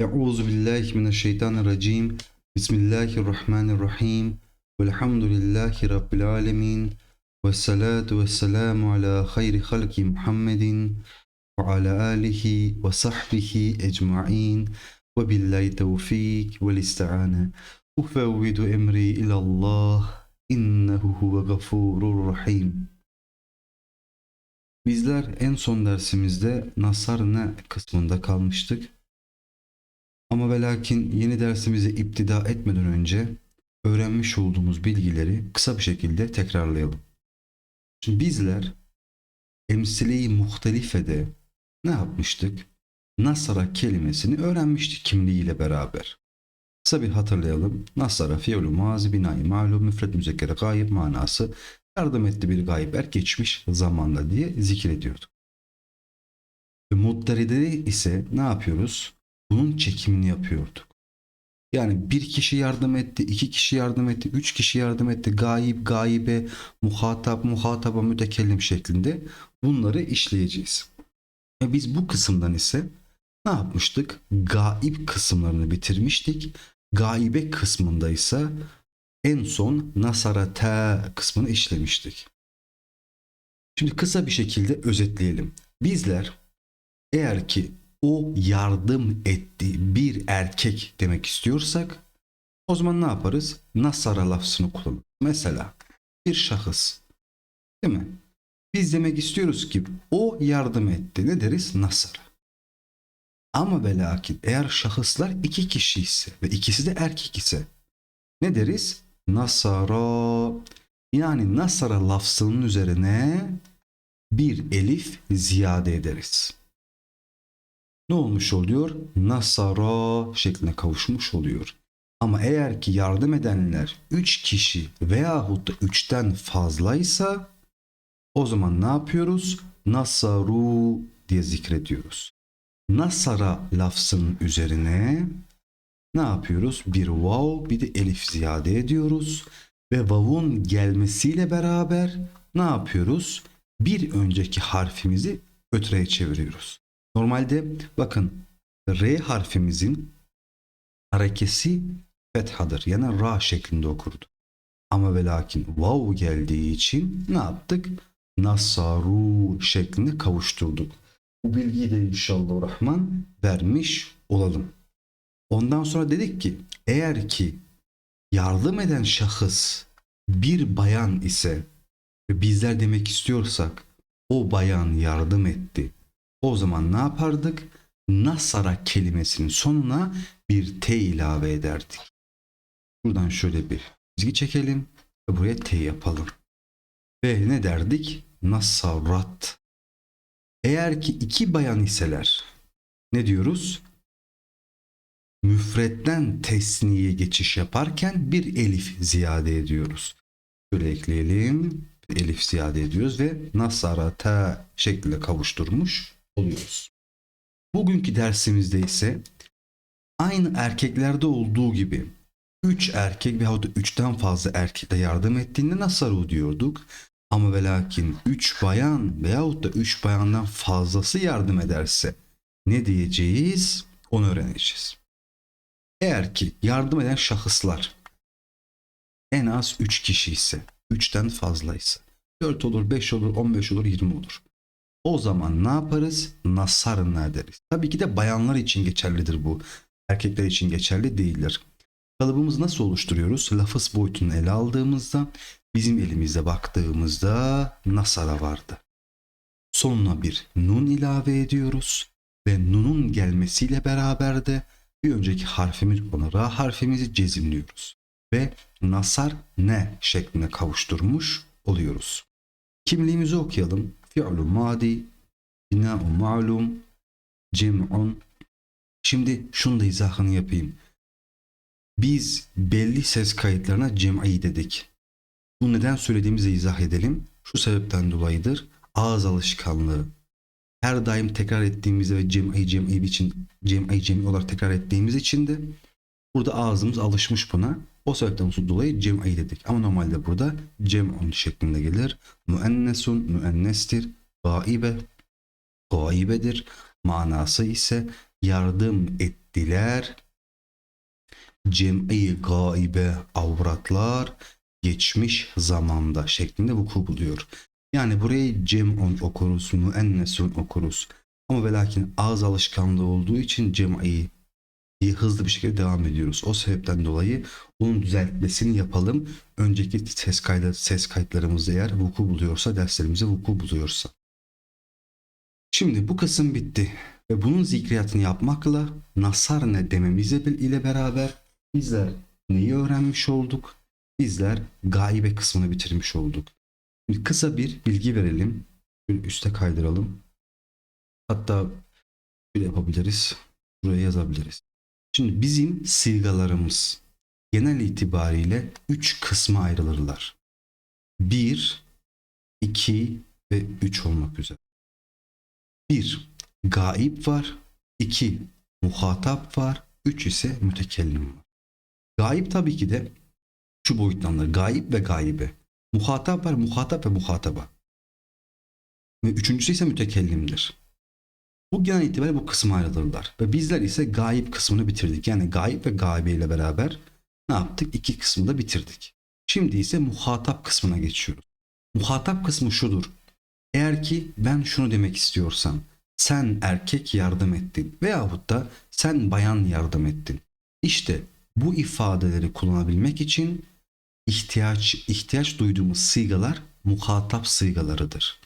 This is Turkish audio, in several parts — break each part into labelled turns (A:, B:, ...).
A: Euzu billahi mineşşeytanirracim. Bismillahirrahmanirrahim. Velhamdülillahi rabbil alamin. Ve salatu ala hayri halki Muhammedin ve ala alihi ve sahbihi ecmaîn. Ve billahi tevfik ve isti'ane. Ufevvidu emri ilallah. İnnehu huve gafurur rahim. Bizler en son dersimizde Nasar ne kısmında kalmıştık. Ama ve lakin yeni dersimizi iptida etmeden önce öğrenmiş olduğumuz bilgileri kısa bir şekilde tekrarlayalım. Şimdi bizler emsile-i muhtelifede ne yapmıştık? Nasara kelimesini öğrenmiştik kimliğiyle beraber. Kısa bir hatırlayalım. Nasara fiilü mazi binayi malum müfred müzekkere gayip manası yardım etti bir gayip er geçmiş zamanda diye zikrediyorduk. Muddaride ise ne yapıyoruz? Bunun çekimini yapıyorduk. Yani bir kişi yardım etti, iki kişi yardım etti, üç kişi yardım etti. Gayip, gaybe, muhatap, muhataba, mütekellim şeklinde bunları işleyeceğiz. Ve biz bu kısımdan ise ne yapmıştık? Gaib kısımlarını bitirmiştik. Gaibe kısmında ise en son nasarate kısmını işlemiştik. Şimdi kısa bir şekilde özetleyelim. Bizler eğer ki o yardım etti bir erkek demek istiyorsak o zaman ne yaparız? Nasara lafzını kullanırız. Mesela bir şahıs değil mi? Biz demek istiyoruz ki o yardım etti. Ne deriz? Nasara. Ama ve lakin eğer şahıslar iki kişi ise ve ikisi de erkek ise ne deriz? Nasara. Yani Nasara lafzının üzerine bir elif ziyade ederiz. Ne olmuş oluyor? Nasara şekline kavuşmuş oluyor. Ama eğer ki yardım edenler 3 kişi veyahut da 3'ten fazlaysa o zaman ne yapıyoruz? Nasaru diye zikrediyoruz. Nasara lafzının üzerine ne yapıyoruz? Bir vav bir de elif ziyade ediyoruz. Ve vavun gelmesiyle beraber ne yapıyoruz? Bir önceki harfimizi ötreye çeviriyoruz. Normalde bakın R harfimizin harekesi fethadır. Yani ra şeklinde okurdu. Ama ve lakin vav geldiği için ne yaptık? Nasaru şeklinde kavuşturduk. Bu bilgiyi de inşallah Rahman vermiş olalım. Ondan sonra dedik ki eğer ki yardım eden şahıs bir bayan ise bizler demek istiyorsak o bayan yardım etti. O zaman ne yapardık? Nasara kelimesinin sonuna bir T ilave ederdik. Buradan şöyle bir çizgi çekelim ve buraya T yapalım. Ve ne derdik? Nasarat. Eğer ki iki bayan iseler ne diyoruz? Müfretten tesniye geçiş yaparken bir elif ziyade ediyoruz. Şöyle ekleyelim. Elif ziyade ediyoruz ve nasarata şeklinde kavuşturmuş oluyoruz. Bugünkü dersimizde ise aynı erkeklerde olduğu gibi 3 erkek veyahut da 3'ten fazla erkekle yardım ettiğinde nasaru diyorduk. Ama ve lakin 3 bayan veyahut da 3 bayandan fazlası yardım ederse ne diyeceğiz onu öğreneceğiz. Eğer ki yardım eden şahıslar en az 3 kişi ise 3'ten fazlaysa 4 olur, 5 olur, 15 olur, 20 olur. O zaman ne yaparız? Nasarna deriz. Tabii ki de bayanlar için geçerlidir bu. Erkekler için geçerli değildir. Kalıbımızı nasıl oluşturuyoruz? Lafız boyutunu ele aldığımızda bizim elimizde baktığımızda nasara vardı. Sonuna bir nun ilave ediyoruz ve nunun gelmesiyle beraber de bir önceki harfimiz ona ra harfimizi cezimliyoruz ve nasar ne şeklinde kavuşturmuş oluyoruz. Kimliğimizi okuyalım. Fi'lu madi, bina'u ma'lum, cem'un. Şimdi şunu da izahını yapayım. Biz belli ses kayıtlarına cem'i dedik. Bu neden söylediğimizi izah edelim. Şu sebepten dolayıdır. Ağız alışkanlığı. Her daim tekrar ettiğimizde ve cem'i cem'i için cem'i cem'i olarak tekrar ettiğimiz için de burada ağzımız alışmış buna. O sebepten dolayı cem'i dedik. Ama normalde burada cem'un şeklinde gelir. Müennesun müennestir. Gaibe gaibedir. Manası ise yardım ettiler. Cem'i gaibe avratlar geçmiş zamanda şeklinde vuku buluyor. Yani burayı cem'un okuruz, müennesun okuruz. Ama ve lakin ağız alışkanlığı olduğu için cem'i hızlı bir şekilde devam ediyoruz. O sebepten dolayı onun düzeltmesini yapalım. Önceki ses kaydı ses kayıtlarımızda eğer vuku buluyorsa derslerimize vuku buluyorsa. Şimdi bu kısım bitti ve bunun zikriyatını yapmakla nasar ne dememizle ile beraber bizler neyi öğrenmiş olduk? Bizler gaibe kısmını bitirmiş olduk. Şimdi kısa bir bilgi verelim. Şöyle üste kaydıralım. Hatta şöyle yapabiliriz. Buraya yazabiliriz. Şimdi bizim silgalarımız genel itibariyle 3 kısma ayrılırlar. 1, 2 ve 3 olmak üzere. 1. Gaib var. 2. Muhatap var. 3 ise mütekellim var. Gaib tabii ki de şu boyutlanır. Gaib ve gaibe. Muhatap var. Muhatap ve muhataba. Ve üçüncüsü ise mütekellimdir. Bu genel itibariyle bu kısma ayrılırlar. Ve bizler ise gayip kısmını bitirdik. Yani gayip ve gaibe ile beraber ne yaptık? İki kısmı da bitirdik. Şimdi ise muhatap kısmına geçiyoruz. Muhatap kısmı şudur. Eğer ki ben şunu demek istiyorsam sen erkek yardım ettin veyahut da sen bayan yardım ettin. İşte bu ifadeleri kullanabilmek için ihtiyaç ihtiyaç duyduğumuz sigalar muhatap sigalarıdır.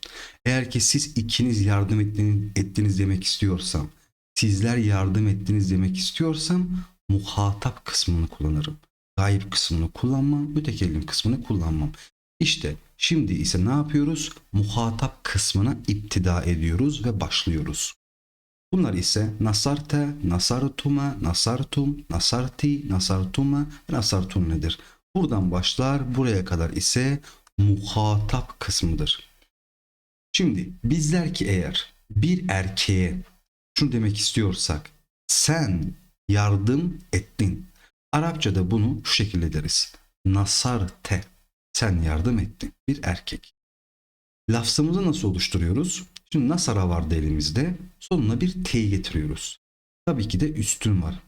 A: Eğer ki siz ikiniz yardım ettiniz, ettiniz demek istiyorsam, sizler yardım ettiniz demek istiyorsam muhatap kısmını kullanırım. Gayb kısmını kullanmam, mütekellim kısmını kullanmam. İşte şimdi ise ne yapıyoruz? Muhatap kısmına iptida ediyoruz ve başlıyoruz. Bunlar ise nasarte, nasartuma, nasartum, nasarti, nasartuma ve nasartun nedir? Buradan başlar, buraya kadar ise muhatap kısmıdır. Şimdi bizler ki eğer bir erkeğe şunu demek istiyorsak sen yardım ettin. Arapçada bunu şu şekilde deriz. Nasar te. Sen yardım ettin. Bir erkek. Lafzımızı nasıl oluşturuyoruz? Şimdi nasara vardı elimizde. Sonuna bir t'yi getiriyoruz. Tabii ki de üstün var.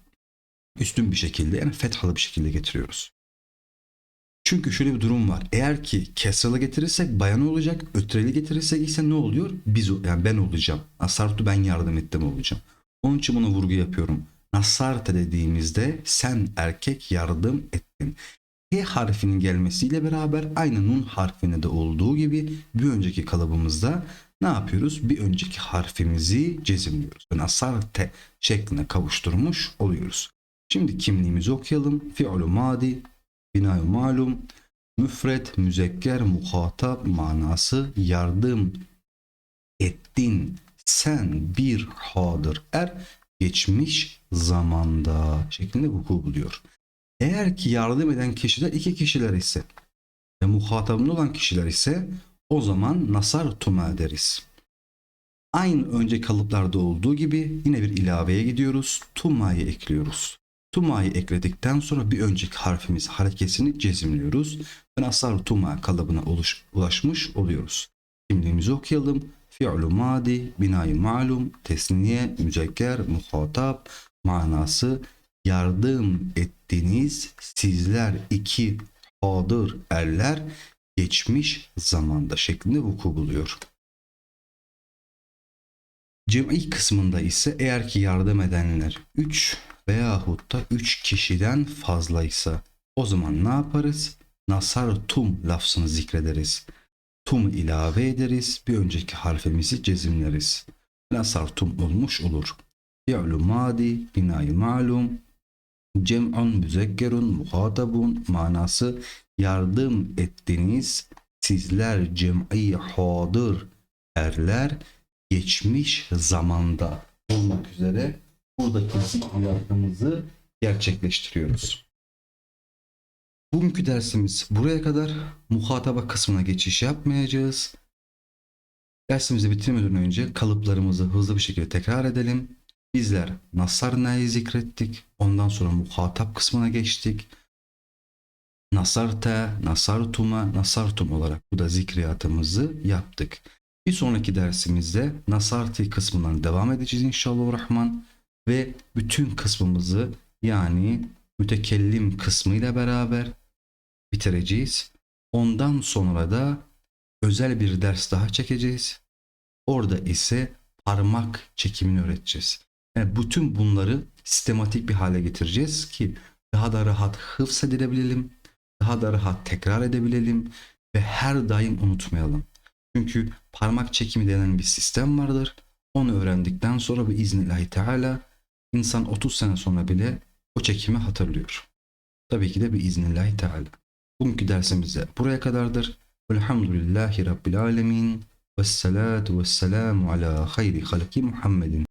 A: Üstün bir şekilde yani fethalı bir şekilde getiriyoruz. Çünkü şöyle bir durum var. Eğer ki kesralı getirirsek bayan olacak. Ötreli getirirsek ise ne oluyor? Biz yani ben olacağım. Nasartu ben yardım ettim olacağım. Onun için bunu vurgu yapıyorum. Nasarte dediğimizde sen erkek yardım ettin. T harfinin gelmesiyle beraber aynı nun harfine de olduğu gibi bir önceki kalıbımızda ne yapıyoruz? Bir önceki harfimizi cezimliyoruz. Ve nasarte şekline kavuşturmuş oluyoruz. Şimdi kimliğimizi okuyalım. Fi'lu madi, binay malum, müfret, müzekker, muhatap manası yardım ettin. Sen bir hadır er geçmiş zamanda şeklinde vuku buluyor. Eğer ki yardım eden kişiler iki kişiler ise ve muhatabında olan kişiler ise o zaman nasar tuma deriz. Aynı önce kalıplarda olduğu gibi yine bir ilaveye gidiyoruz. Tuma'yı ekliyoruz. Tuma'yı ekledikten sonra bir önceki harfimiz harekesini cezimliyoruz. Ve nasar tuma kalıbına oluş, ulaşmış oluyoruz. Kimliğimizi okuyalım. Fi'lu madi, binayı malum, tesniye, müzekker, muhatap, manası yardım ettiniz sizler iki hadır erler geçmiş zamanda şeklinde vuku buluyor. Cem'i kısmında ise eğer ki yardım edenler 3 veyahut da 3 kişiden fazlaysa o zaman ne yaparız? Nasar tum lafzını zikrederiz. Tum ilave ederiz. Bir önceki harfimizi cezimleriz. Nasar tum olmuş olur. Fi'lu madi, binayı malum, cem'un müzekkerun muhatabun manası yardım ettiniz sizler cem'i hadır erler geçmiş zamanda olmak üzere buradaki zikriyatımızı gerçekleştiriyoruz. Bugünkü dersimiz buraya kadar muhataba kısmına geçiş yapmayacağız. Dersimizi bitirmeden önce kalıplarımızı hızlı bir şekilde tekrar edelim. Bizler Nasarna'yı zikrettik. Ondan sonra muhatap kısmına geçtik. Nasarte, Nasartuma, Nasartum olarak bu da zikriyatımızı yaptık. Bir sonraki dersimizde Nasarti kısmından devam edeceğiz inşallah rahman. Ve bütün kısmımızı yani mütekellim kısmıyla beraber bitireceğiz. Ondan sonra da özel bir ders daha çekeceğiz. Orada ise parmak çekimini öğreteceğiz. Yani bütün bunları sistematik bir hale getireceğiz ki daha da rahat hıfz edebilelim, daha da rahat tekrar edebilelim ve her daim unutmayalım. Çünkü parmak çekimi denen bir sistem vardır. Onu öğrendikten sonra bir iznillahi teala insan 30 sene sonra bile o çekimi hatırlıyor. Tabii ki de bir iznillahi teala. Bugünkü dersimiz de buraya kadardır. Velhamdülillahi Rabbil alemin. Vessalatu vesselamu ala hayri halki Muhammedin.